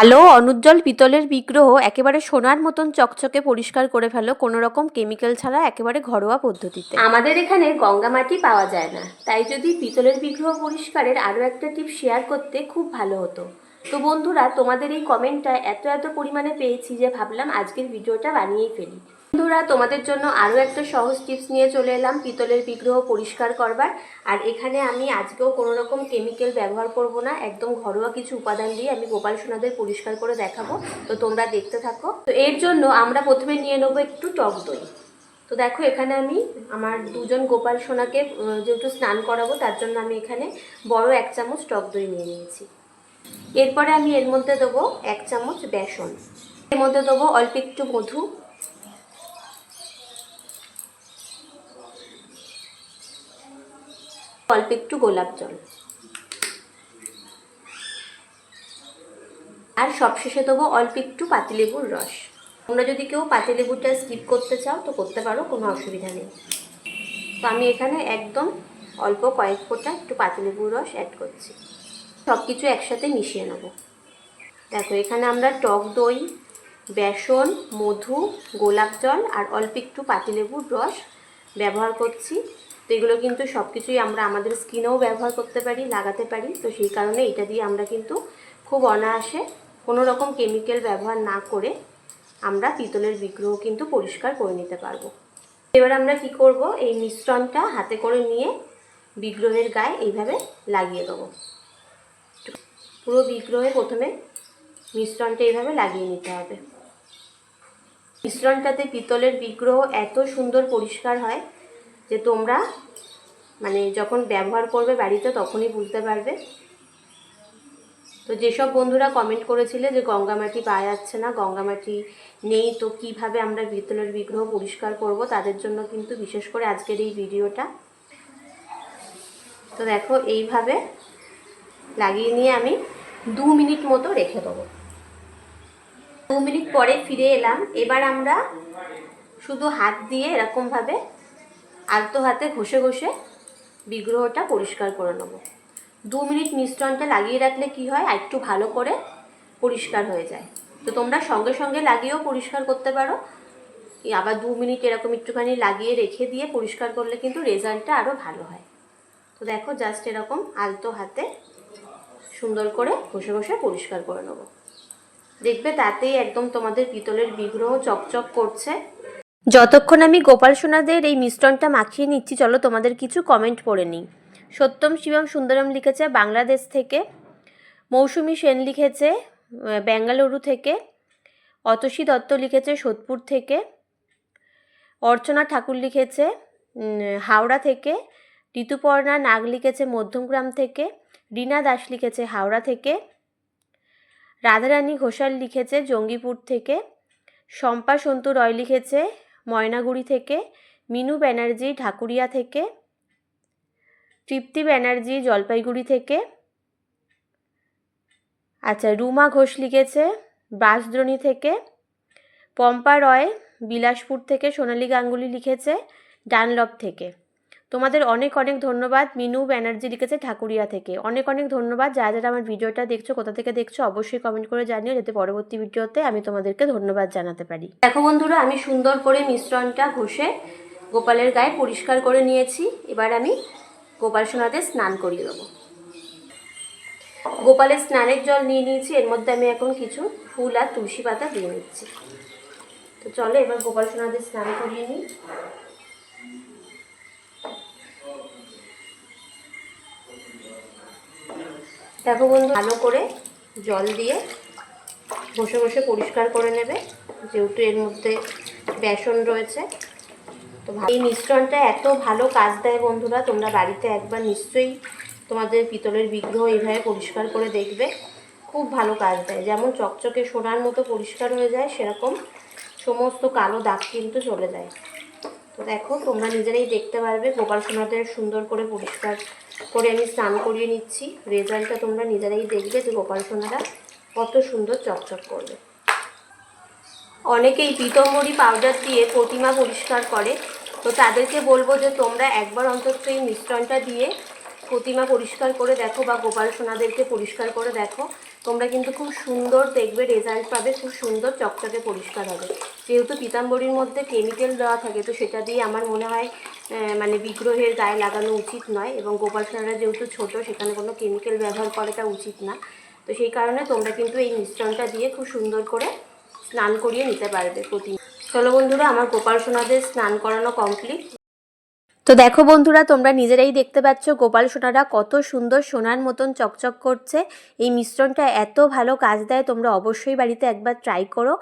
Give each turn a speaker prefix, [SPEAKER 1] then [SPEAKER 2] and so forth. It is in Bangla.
[SPEAKER 1] আলো, অনুজ্জ্বল পিতলের বিগ্রহ একেবারে সোনার মতন চকচকে পরিষ্কার করে ফেলো কোনো রকম কেমিক্যাল ছাড়া একেবারে ঘরোয়া পদ্ধতিতে। আমাদের এখানে গঙ্গা মাটি পাওয়া যায় না। তাই যদি পিতলের বিগ্রহ পরিষ্কারের আরও একটা টিপ শেয়ার করতে খুব ভালো হতো। তো বন্ধুরা, তোমাদের এই কমেন্টটা এত এত পরিমাণে পেয়েছি যে ভাবলাম আজকের ভিডিওটা বানিয়েই ফেলি। বন্ধুরা, তোমাদের জন্য আরও একটা সহজ টিপস নিয়ে চলে এলাম, পিতলের বিগ্রহ পরিষ্কার করবার। আর এখানে আমি আজকেও কোনো রকম কেমিক্যাল ব্যবহার করব না, একদম ঘরোয়া কিছু উপাদান দিয়ে আমি গোপাল সোনাদের পরিষ্কার করে দেখাবো, তো তোমরা দেখতে থাকো। তো এর জন্য আমরা প্রথমে নিয়ে নেব একটু টক দই। তো দেখো, এখানে আমি আমার দুজন গোপাল সোনাকে যেহেতু স্নান করাবো, তার জন্য আমি এখানে বড় এক চামচ টক দই নিয়ে নিয়েছি। এরপরে আমি এর মধ্যে দেবো এক চামচ বেসন। এর মধ্যে দেবো অল্প একটু মধু অল্প একটু গোলাপ জল। আর সবশেষে দেবো অল্প একটু পাতিলেবুর রস। তোমরা যদি কেউ পাতিলেবুটা স্কিপ করতে চাও, তো করতে পারো, কোনো অসুবিধা নেই। তো আমি এখানে একদম অল্প কয়েক ফোঁটা একটু পাতিলেবুর রস অ্যাড করছি। সব কিছু একসাথে মিশিয়ে নেব। দেখো, এখানে আমরা টক দই, বেসন, মধু, গোলাপ জল আর অল্প একটু পাতিলেবুর রস ব্যবহার করছি। তো এগুলো কিন্তু সব কিছুই আমরা আমাদের স্কিনেও ব্যবহার করতে পারি, লাগাতে পারি। তো সেই কারণে এটা দিয়ে আমরা কিন্তু খুব অনায়াসে কোনো রকম কেমিক্যাল ব্যবহার না করে আমরা পিতলের বিগ্রহ কিন্তু পরিষ্কার করে নিতে পারব। এবার আমরা কি করব? এই মিশ্রণটা হাতে করে নিয়ে বিগ্রহের গায়ে এইভাবে লাগিয়ে দেবো। পুরো বিগ্রহে প্রথমে মিশ্রণটা এইভাবে লাগিয়ে নিতে হবে। মিশ্রণটাতে পিতলের বিগ্রহ এত সুন্দর পরিষ্কার হয় যে তোমরা মানে যখন ব্যবহার করবে বাড়িতে তখনই বুঝতে পারবে। তো যেসব বন্ধুরা কমেন্ট করেছিলে যে গঙ্গা মাটি পাওয়া যাচ্ছে না, গঙ্গা মাটি নেই, তো কীভাবে আমরা বিতলের বিগ্রহ পরিষ্কার করব তাদের জন্য কিন্তু বিশেষ করে আজকের এই ভিডিওটা। তো দেখো, এইভাবে লাগিয়ে নিয়ে আমি দু মিনিট মতো রেখে দেবো। দু মিনিট পরে ফিরে এলাম। এবার আমরা শুধু হাত দিয়ে এরকমভাবে আলতো হাতে ঘষে ঘষে বিগ্রহটা পরিষ্কার করে নেব। দু মিনিট মিশ্রণটা লাগিয়ে রাখলে কি হয়? একটু ভালো করে পরিষ্কার হয়ে যায়। তো তোমরা সঙ্গে সঙ্গে লাগিয়েও পরিষ্কার করতে পারো। আবার দু মিনিট এরকম একটুখানি লাগিয়ে রেখে দিয়ে পরিষ্কার করলে কিন্তু রেজাল্টটা আরও ভালো হয়। তো দেখো জাস্ট এরকম আলতো হাতে সুন্দর করে ঘষে ঘষে পরিষ্কার করে নেব। দেখবে তাতেই একদম তোমাদের পিতলের বিগ্রহ চকচক করছে। যতক্ষণ আমি গোপাল সোনাদের এই মিশ্রণটা মাখিয়ে নিচ্ছি, চলো তোমাদের কিছু কমেন্ট পড়ে নিই। সত্যম শিবম সুন্দরম লিখেছে, বাংলাদেশ থেকে। মৌসুমি সেন লিখেছে বেঙ্গালুরু থেকে। অতসী দত্ত লিখেছে, সোদপুর থেকে। অর্চনা ঠাকুর লিখেছে হাওড়া থেকে। ঋতুপর্ণা নাগ লিখেছে, মধ্যমগ্রাম থেকে। রীনা দাস লিখেছে, হাওড়া থেকে। রাধারানী ঘোষাল লিখেছে, জঙ্গিপুর থেকে। শম্পা সন্তু রয় লিখেছে ময়নাগুড়ি থেকে, মিনু ব্যানার্জি ঢাকুরিয়া থেকে, তৃপ্তি ব্যানার্জি জলপাইগুড়ি থেকে। আচ্ছা রুমা ঘোষ লিখেছে ব্রাসদ্রণী থেকে। পম্পা রয় বিলাসপুর থেকে সোনালী গাঙ্গুলি লিখেছে ডানলপ থেকে। তোমাদের অনেক অনেক ধন্যবাদ মিনু ব্যানার্জি লিখেছে ঠাকুরিয়া থেকে। অনেক অনেক ধন্যবাদ। যারা যারা আমার ভিডিওটা দেখছ, কোথা থেকে দেখছ, অবশ্যই কমেন্ট করে জানিও। যাতে পরবর্তী ভিডিওতে আমি তোমাদেরকে ধন্যবাদ জানাতে পারি। দেখো বন্ধুরা, আমি সুন্দর করে মিশ্রণটা ঘষে গোপালের গায়ে পরিষ্কার করে নিয়েছি। এবার আমি গোপাল সোনাদের স্নান করিয়ে দেবো। গোপালের স্নানের জল নিয়ে নিয়েছি। এর মধ্যে আমি এখন কিছু ফুল আর তুলসী পাতা দিয়ে নিচ্ছি। তো চলো এবার গোপাল সোনাদের স্নান করিয়ে নিই। দেখো বন্ধু, ভালো করে জল দিয়ে বসে বসে পরিষ্কার করে নেবে, যেহেতু এর মধ্যে বেসন রয়েছে। তো এই মিশ্রণটা এত ভালো কাজ দেয় বন্ধুরা, তোমরা বাড়িতে একবার নিশ্চয়ই তোমাদের পিতলের বিগ্রহ এইভাবে পরিষ্কার করে দেখবে। খুব ভালো কাজ দেয়। যেমন চকচকে সোনার মতো পরিষ্কার হয়ে যায়, সেরকম সমস্ত কালো দাগ কিন্তু চলে যায়। তো দেখো, তোমরা নিজেরাই দেখতে পারবে, গোপাল সোনাদের সুন্দর করে পরিষ্কার করে আমি স্নান করিয়ে নিচ্ছি। রেজাল্টটা তোমরা নিজেরাই দেখবে যে গোপাল সোনারা কত সুন্দর চকচক করবে। অনেকেই পিতম্বরী পাউডার দিয়ে প্রতিমা পরিষ্কার করে। তো তাদেরকে বলব যে তোমরা একবার অন্তত এই মিশ্রণটা দিয়ে প্রতিমা পরিষ্কার করে দেখো বা গোপাল সোনাদেরকে পরিষ্কার করে দেখো। তোমরা কিন্তু খুব সুন্দর দেখবে রেজাল্ট পাবে, খুব সুন্দর চকচকে পরিষ্কার হবে। যেহেতু পিতাম্বরীর মধ্যে কেমিক্যাল দেওয়া থাকে, তো সেটা দিয়ে আমার মনে হয় মানে বিগ্রহের গায়ে লাগানো উচিত নয় এবং গোপাল সোনারা যেহেতু ছোট, সেখানে কোনো কেমিক্যাল ব্যবহার করাটা উচিত না। তো সেই কারণে তোমরা কিন্তু এই মিশ্রণটা দিয়ে খুব সুন্দর করে স্নান করিয়ে নিতে পারবে প্রতি চলো বন্ধুরা, আমার গোপাল সোনাদের স্নান করানো কমপ্লিট তো দেখো বন্ধুরা, তোমরা নিজেরাই দেখতে পাচ্ছ গোপাল সোনারা কত সুন্দর সোনার মতন চকচক করছে। এই মিশ্রণটা এত ভালো কাজ দেয়, তোমরা অবশ্যই বাড়িতে একবার ট্রাই করো।